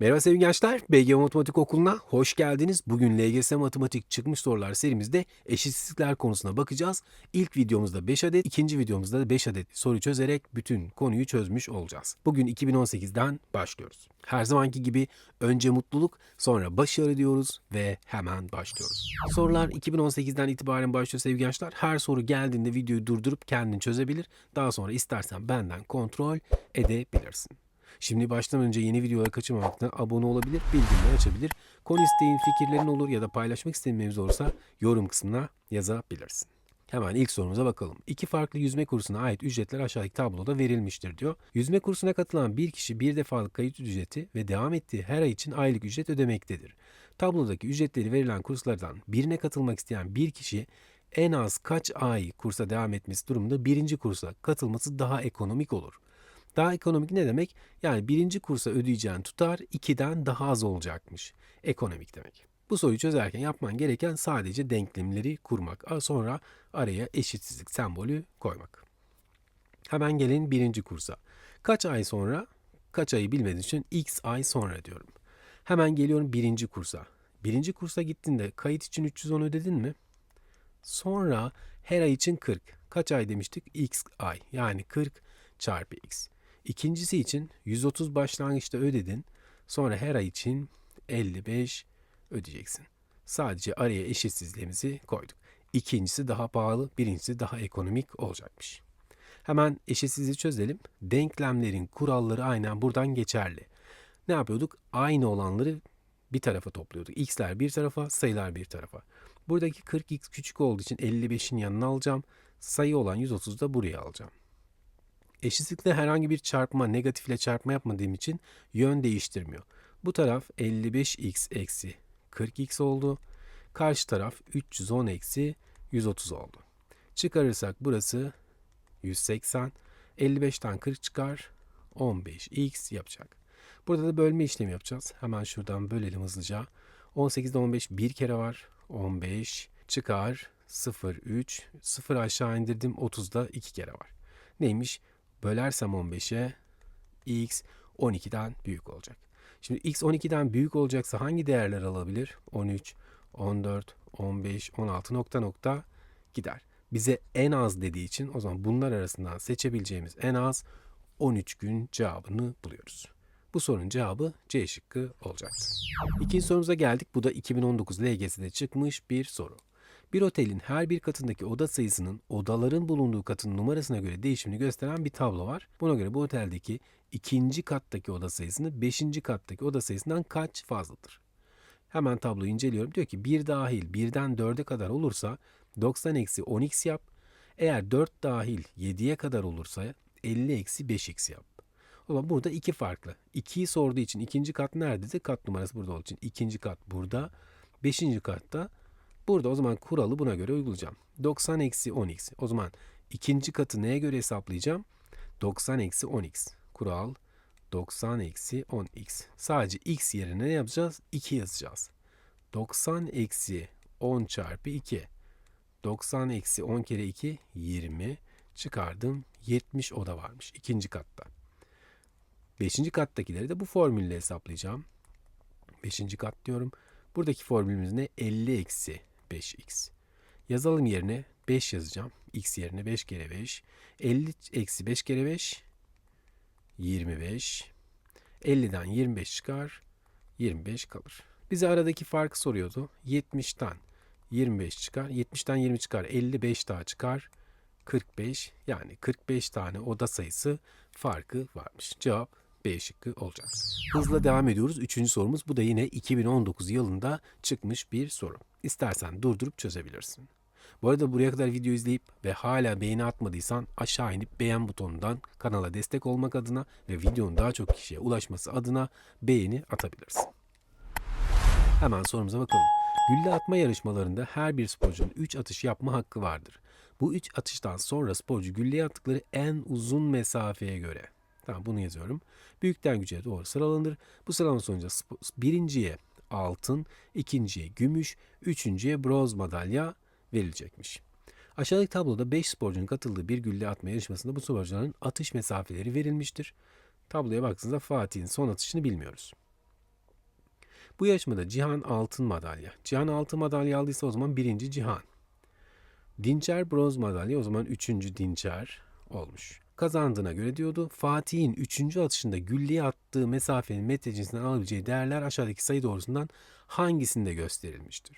Merhaba sevgili gençler, BG Matematik Okulu'na hoş geldiniz. Bugün LGS Matematik çıkmış sorular serimizde eşitsizlikler konusuna bakacağız. İlk videomuzda 5 adet, ikinci videomuzda da 5 adet soru çözerek bütün konuyu çözmüş olacağız. Bugün 2018'den başlıyoruz. Her zamanki gibi önce mutluluk, sonra başarı diyoruz ve hemen başlıyoruz. Sorular 2018'den itibaren başlıyor sevgili gençler. Her soru geldiğinde videoyu durdurup kendin çözebilir. Daha sonra istersen benden kontrol edebilirsin. Şimdi baştan önce yeni videoları kaçırmamak için abone olabilir, bildirimleri açabilir. Konu isteğin, fikirlerin olur ya da paylaşmak istediğin mevzu olursa yorum kısmına yazabilirsin. Hemen ilk sorumuza bakalım. İki farklı yüzme kursuna ait ücretler aşağıdaki tabloda verilmiştir diyor. Yüzme kursuna katılan bir kişi bir defalık kayıt ücreti ve devam ettiği her ay için aylık ücret ödemektedir. Tablodaki ücretleri verilen kurslardan birine katılmak isteyen bir kişi en az kaç ay kursa devam etmesi durumunda birinci kursa katılması daha ekonomik olur. Daha ekonomik ne demek? Yani birinci kursa ödeyeceğin tutar 2'den daha az olacakmış. Ekonomik demek. Bu soruyu çözerken yapman gereken sadece denklemleri kurmak. Sonra araya eşitsizlik sembolü koymak. Hemen gelin birinci kursa. Kaç ay sonra? Kaç ayı bilmediğin için x ay sonra diyorum. Hemen geliyorum birinci kursa. Birinci kursa gittiğinde kayıt için 310 ödedin mi? Sonra her ay için 40. Kaç ay demiştik? x ay. Yani 40 çarpı x. İkincisi için 130 başlangıçta ödedin. Sonra her ay için 55 ödeyeceksin. Sadece araya eşitsizliğimizi koyduk. İkincisi daha pahalı, birincisi daha ekonomik olacakmış. Hemen eşitsizliği çözelim. Denklemlerin kuralları aynen buradan geçerli. Ne yapıyorduk? Aynı olanları bir tarafa topluyorduk. X'ler bir tarafa, sayılar bir tarafa. Buradaki 40x küçük olduğu için 55'in yanına alacağım. Sayı olan 130 da buraya alacağım. Eşitlikte herhangi bir çarpma, negatifle çarpma yapmadığım için yön değiştirmiyor. Bu taraf 55x eksi 40x oldu. Karşı taraf 310 eksi 130 oldu. Çıkarırsak burası 180. 55'ten 40 çıkar. 15x yapacak. Burada da bölme işlemi yapacağız. Hemen şuradan bölelim hızlıca. 18'de 15 bir kere var. 15 çıkar 0, 3. 0 aşağı indirdim. 30'da 2 kere var. Neymiş? Bölersem 15'e x 12'den büyük olacak. Şimdi x 12'den büyük olacaksa hangi değerler alabilir? 13, 14, 15, 16 nokta nokta gider. Bize en az dediği için o zaman bunlar arasından seçebileceğimiz en az 13 gün cevabını buluyoruz. Bu sorunun cevabı C şıkkı olacaktı. İkinci sorumuza geldik. Bu da 2019 LGS'de çıkmış bir soru. Bir otelin her bir katındaki oda sayısının odaların bulunduğu katın numarasına göre değişimini gösteren bir tablo var. Buna göre bu oteldeki ikinci kattaki oda sayısını beşinci kattaki oda sayısından kaç fazladır? Hemen tabloyu inceliyorum. Diyor ki 1 dahil 1'den 4'e kadar olursa 90 eksi 10x yap. Eğer 4 dahil 7'ye kadar olursa 50 eksi 5x yap. O zaman burada iki farklı. 2'yi sorduğu için ikinci kat nerede de kat numarası burada olduğu için ikinci kat burada. Beşinci katta Burada o zaman kuralı buna göre uygulayacağım. 90 eksi 10x. O zaman ikinci katı neye göre hesaplayacağım? 90 eksi 10x. Kural 90 eksi 10x. Sadece x yerine ne yapacağız? 2 yazacağız. 90 eksi 10 çarpı 2. 90 eksi 10 kere 2 20. Çıkardım 70 oda varmış ikinci katta. Beşinci kattakileri de bu formülle hesaplayacağım. Beşinci kat diyorum. Buradaki formülümüz ne? 50 eksi 5x. Yazalım yerine 5 yazacağım. x yerine 5 kere 5. 50 eksi 5 kere 5 25. 50'den 25 çıkar. 25 kalır. Bize aradaki farkı soruyordu. 70'ten 25 çıkar. 70'ten 20 çıkar. 55 daha çıkar. 45 yani 45 tane oda sayısı farkı varmış. Cevap B şıkkı olacak. Hızla devam ediyoruz. Üçüncü sorumuz bu da yine 2019 yılında çıkmış bir soru. İstersen durdurup çözebilirsin. Bu arada buraya kadar video izleyip ve hala beğeni atmadıysan aşağı inip beğen butonundan kanala destek olmak adına ve videonun daha çok kişiye ulaşması adına beğeni atabilirsin. Hemen sorumuza bakalım. Gülle atma yarışmalarında her bir sporcunun 3 atış yapma hakkı vardır. Bu 3 atıştan sonra sporcu gülleye attıkları en uzun mesafeye göre Tamam bunu yazıyorum. Büyükten küçüğe doğru sıralanır. Bu sıralama sonucu birinciye altın, ikinciye gümüş, üçüncüye bronz madalya verilecekmiş. Aşağıdaki tabloda 5 sporcunun katıldığı bir gülle atma yarışmasında bu sporcuların atış mesafeleri verilmiştir. Tabloya baktığınızda Fatih'in son atışını bilmiyoruz. Bu yarışmada Cihan altın madalya. Cihan altın madalya aldıysa o zaman birinci Cihan. Dinçer bronz madalya o zaman üçüncü Dinçer olmuş. Kazandığına göre diyordu Fatih'in üçüncü atışında gülleye attığı mesafenin metre cinsinden alabileceği değerler aşağıdaki sayı doğrusundan hangisinde gösterilmiştir?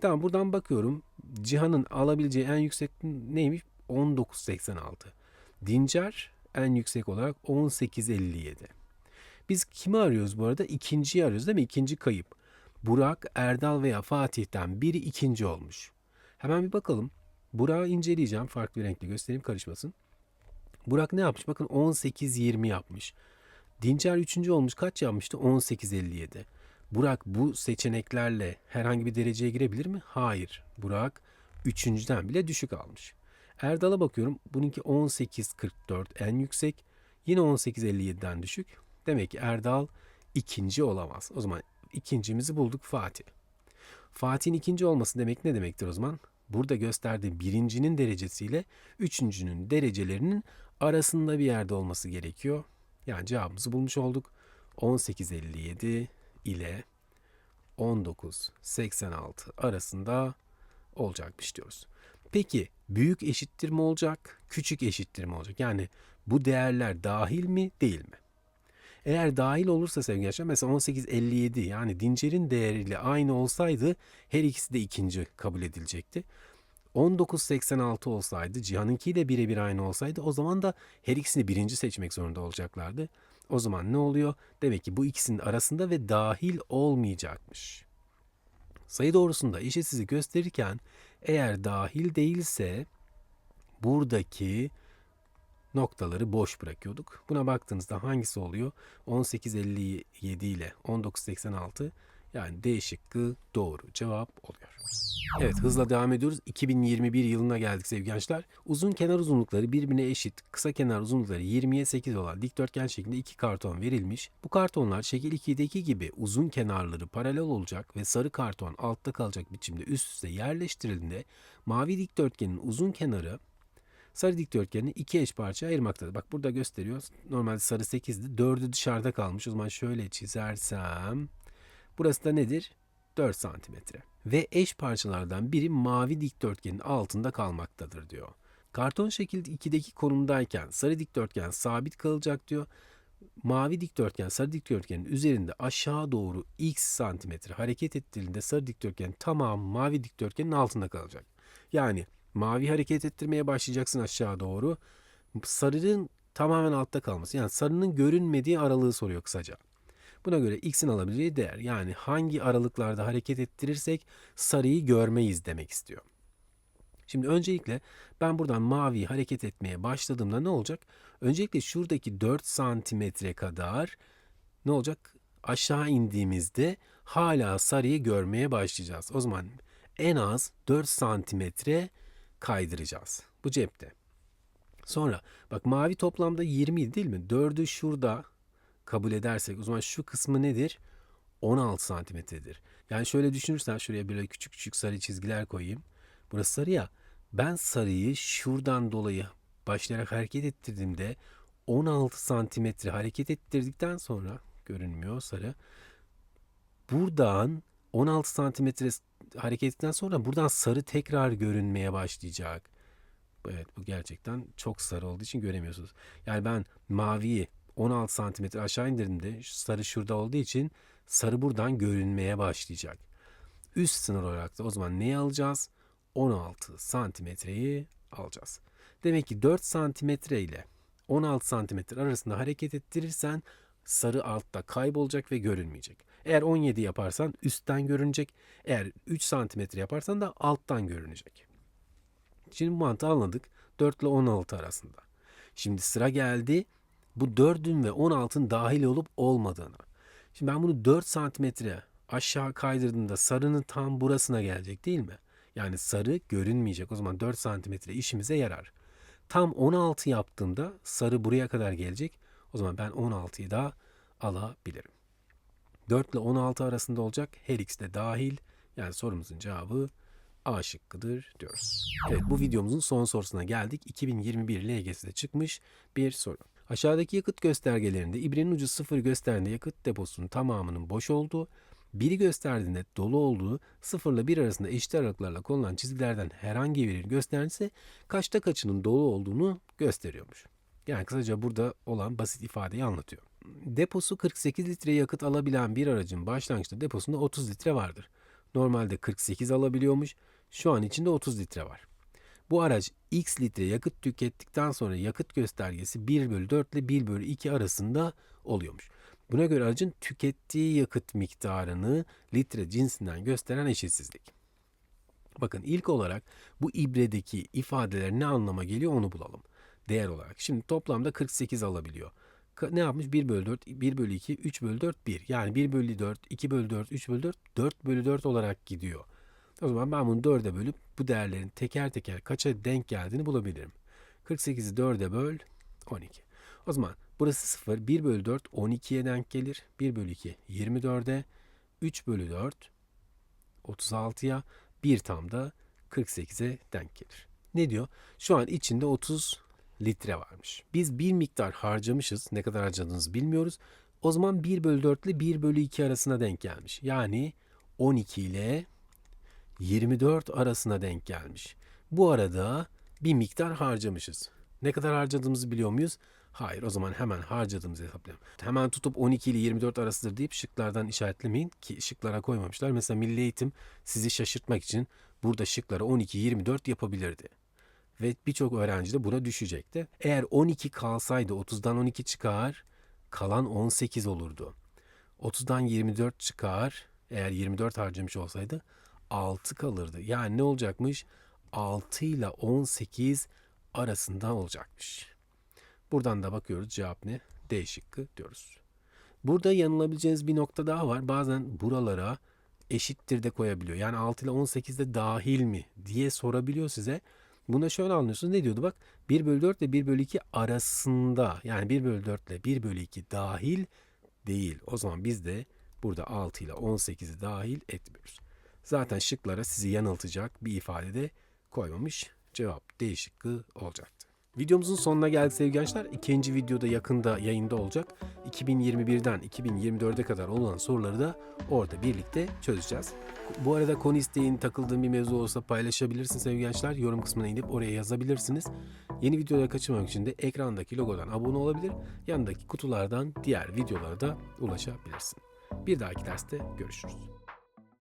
Tamam buradan bakıyorum. Cihan'ın alabileceği en yüksek neymiş? 19.86. Dincer en yüksek olarak 18.57. Biz kimi arıyoruz bu arada? İkinciyi arıyoruz değil mi? İkinci kayıp. Burak, Erdal veya Fatih'ten biri ikinci olmuş. Hemen bir bakalım. Burak'ı inceleyeceğim. Farklı renkli göstereyim karışmasın. Burak ne yapmış? Bakın 18-20 yapmış. Dincer 3. olmuş. Kaç yapmıştı? 18-57. Burak bu seçeneklerle herhangi bir dereceye girebilir mi? Hayır. Burak 3.den bile düşük almış. Erdal'a bakıyorum. Bununki 18.44 en yüksek. Yine 18.57'den düşük. Demek ki Erdal ikinci olamaz. O zaman ikincimizi bulduk Fatih. Fatih'in ikinci olması demek ne demektir o zaman? Burada gösterdiği birincinin derecesiyle üçüncünün derecelerinin arasında bir yerde olması gerekiyor. Yani cevabımızı bulmuş olduk. 18.57 ile 19.86 arasında olacakmış diyoruz. Peki büyük eşittir mi olacak, küçük eşittir mi olacak? Yani bu değerler dahil mi, değil mi? Eğer dahil olursa sevgili gençler mesela 18.57 yani Dincer'in değeriyle aynı olsaydı her ikisi de ikinci kabul edilecekti. 19.86 olsaydı Cihan'ınkiyle birebir aynı olsaydı o zaman da her ikisini birinci seçmek zorunda olacaklardı. O zaman ne oluyor? Demek ki bu ikisinin arasında ve dahil olmayacakmış. Sayı doğrusunda eşitsizi gösterirken eğer dahil değilse buradaki noktaları boş bırakıyorduk. Buna baktığınızda hangisi oluyor? 1857 ile 1986 yani D şıkkı doğru cevap oluyor. Evet hızla devam ediyoruz. 2021 yılına geldik sevgili gençler. Uzun kenar uzunlukları birbirine eşit, kısa kenar uzunlukları 20'ye 8 olan dikdörtgen şeklinde iki karton verilmiş. Bu kartonlar şekil 2'deki gibi uzun kenarları paralel olacak ve sarı karton altta kalacak biçimde üst üste yerleştirildiğinde mavi dikdörtgenin uzun kenarı sarı dikdörtgenini iki eş parçaya ayırmaktadır. Bak burada gösteriyor. Normalde sarı 8'di. 4'ü dışarıda kalmış. O zaman şöyle çizersem burası da nedir? 4 santimetre. Ve eş parçalardan biri mavi dikdörtgenin altında kalmaktadır diyor. Karton şekil 2'deki konumdayken sarı dikdörtgen sabit kalacak diyor. Mavi dikdörtgen sarı dikdörtgenin üzerinde aşağı doğru x santimetre hareket ettiğinde sarı dikdörtgen tamam mavi dikdörtgenin altında kalacak. Yani mavi hareket ettirmeye başlayacaksın aşağı doğru. Sarının tamamen altta kalması. Yani sarının görünmediği aralığı soruyor kısaca. Buna göre x'in alabileceği değer yani hangi aralıklarda hareket ettirirsek sarıyı görmeyiz demek istiyor. Şimdi öncelikle ben buradan maviyi hareket etmeye başladığımda ne olacak? Öncelikle şuradaki 4 santimetre kadar ne olacak? Aşağı indiğimizde hala sarıyı görmeye başlayacağız. O zaman en az 4 santimetre kaydıracağız. Bu cepte. Sonra bak mavi toplamda 20 değil mi? 4'ü şurada kabul edersek o zaman şu kısmı nedir? 16 santimetredir. Yani şöyle düşünürsen şuraya böyle küçük küçük sarı çizgiler koyayım. Burası sarı ya. Ben sarıyı şuradan dolayı başlayarak hareket ettirdiğimde 16 santimetre hareket ettirdikten sonra görünmüyor sarı. Buradan 16 santimetre hareket ettikten sonra buradan sarı tekrar görünmeye başlayacak. Evet bu gerçekten çok sarı olduğu için göremiyorsunuz. Yani ben maviyi 16 santimetre aşağı indirdiğimde sarı şurada olduğu için sarı buradan görünmeye başlayacak. Üst sınır olarak da o zaman neyi alacağız? 16 santimetreyi alacağız. Demek ki 4 santimetre ile 16 santimetre arasında hareket ettirirsen sarı altta kaybolacak ve görünmeyecek. Eğer 17 yaparsan üstten görünecek. Eğer 3 santimetre yaparsan da alttan görünecek. Şimdi bu mantığı anladık. 4 ile 16 arasında. Şimdi sıra geldi bu 4'ün ve 16'ın dahil olup olmadığına. Şimdi ben bunu 4 santimetre aşağı kaydırdığımda sarının tam burasına gelecek değil mi? Yani sarı görünmeyecek. O zaman 4 santimetre işimize yarar. Tam 16 yaptığımda sarı buraya kadar gelecek. O zaman ben 16'yı da alabilirim. 4 ile 16 arasında olacak. Her ikisi de dahil. Yani sorumuzun cevabı A şıkkıdır diyoruz. Evet bu videomuzun son sorusuna geldik. 2021 LGS'de çıkmış bir soru. Aşağıdaki yakıt göstergelerinde ibrenin ucu sıfır gösterdiğinde yakıt deposunun tamamının boş olduğu, Biri gösterdiğinde dolu olduğu 0 ile 1 arasında eşit aralıklarla konulan çizgilerden herhangi birini gösterirse kaçta kaçının dolu olduğunu gösteriyormuş. Yani kısaca burada olan basit ifadeyi anlatıyor. Deposu 48 litre yakıt alabilen bir aracın başlangıçta deposunda 30 litre vardır. Normalde 48 alabiliyormuş. Şu an içinde 30 litre var. Bu araç x litre yakıt tükettikten sonra yakıt göstergesi 1 bölü 4 ile 1 bölü 2 arasında oluyormuş. Buna göre aracın tükettiği yakıt miktarını litre cinsinden gösteren eşitsizlik. Bakın ilk olarak bu ibredeki ifadeler ne anlama geliyor onu bulalım. Değer olarak. Şimdi toplamda 48 alabiliyor. Ne yapmış? 1 bölü 4, 1 bölü 2, 3 bölü 4, 1. Yani 1 bölü 4, 2 bölü 4, 3 bölü 4, 4 bölü 4 olarak gidiyor. O zaman ben bunu 4'e bölüp bu değerlerin teker teker kaça denk geldiğini bulabilirim. 48'i 4'e böl 12. O zaman burası 0. 1 bölü 4 12'ye denk gelir. 1 bölü 2 24'e. 3 bölü 4 36'ya. 1 tam da 48'e denk gelir. Ne diyor? Şu an içinde 30 litre varmış. Biz bir miktar harcamışız. Ne kadar harcadığınızı bilmiyoruz. O zaman 1 bölü 4 ile 1 bölü 2 arasına denk gelmiş. Yani 12 ile 24 arasına denk gelmiş. Bu arada bir miktar harcamışız. Ne kadar harcadığımızı biliyor muyuz? Hayır o zaman hemen harcadığımızı hesaplayalım. Hemen tutup 12 ile 24 arasıdır deyip şıklardan işaretlemeyin ki şıklara koymamışlar. Mesela Milli Eğitim sizi şaşırtmak için burada şıklara 12-24 yapabilirdi. Ve birçok öğrenci de buna düşecekti. Eğer 12 kalsaydı 30'dan 12 çıkar, kalan 18 olurdu. 30'dan 24 çıkar, eğer 24 harcamış olsaydı 6 kalırdı. Yani ne olacakmış? 6 ile 18 arasında olacakmış. Buradan da bakıyoruz cevap ne? D şıkkı diyoruz. Burada yanılabileceğiniz bir nokta daha var. Bazen buralara eşittir de koyabiliyor. Yani 6 ile 18 de dahil mi diye sorabiliyor size. Buna şöyle anlıyorsunuz. Ne diyordu bak? 1 bölü 4 ile 1 bölü 2 arasında. Yani 1 bölü 4 ile 1 bölü 2 dahil değil. O zaman biz de burada 6 ile 18'i dahil etmiyoruz. Zaten şıklara sizi yanıltacak bir ifade de koymamış. Cevap D şıkkı olacaktı. Videomuzun sonuna geldik sevgili gençler. İkinci videoda yakında yayında olacak. 2021'den 2024'e kadar olan soruları da orada birlikte çözeceğiz. Bu arada konu isteğin takıldığın bir mevzu olsa paylaşabilirsin sevgili gençler. Yorum kısmına inip oraya yazabilirsiniz. Yeni videoları kaçırmamak için de ekrandaki logodan abone olabilir. Yanındaki kutulardan diğer videolara da ulaşabilirsin. Bir dahaki derste görüşürüz.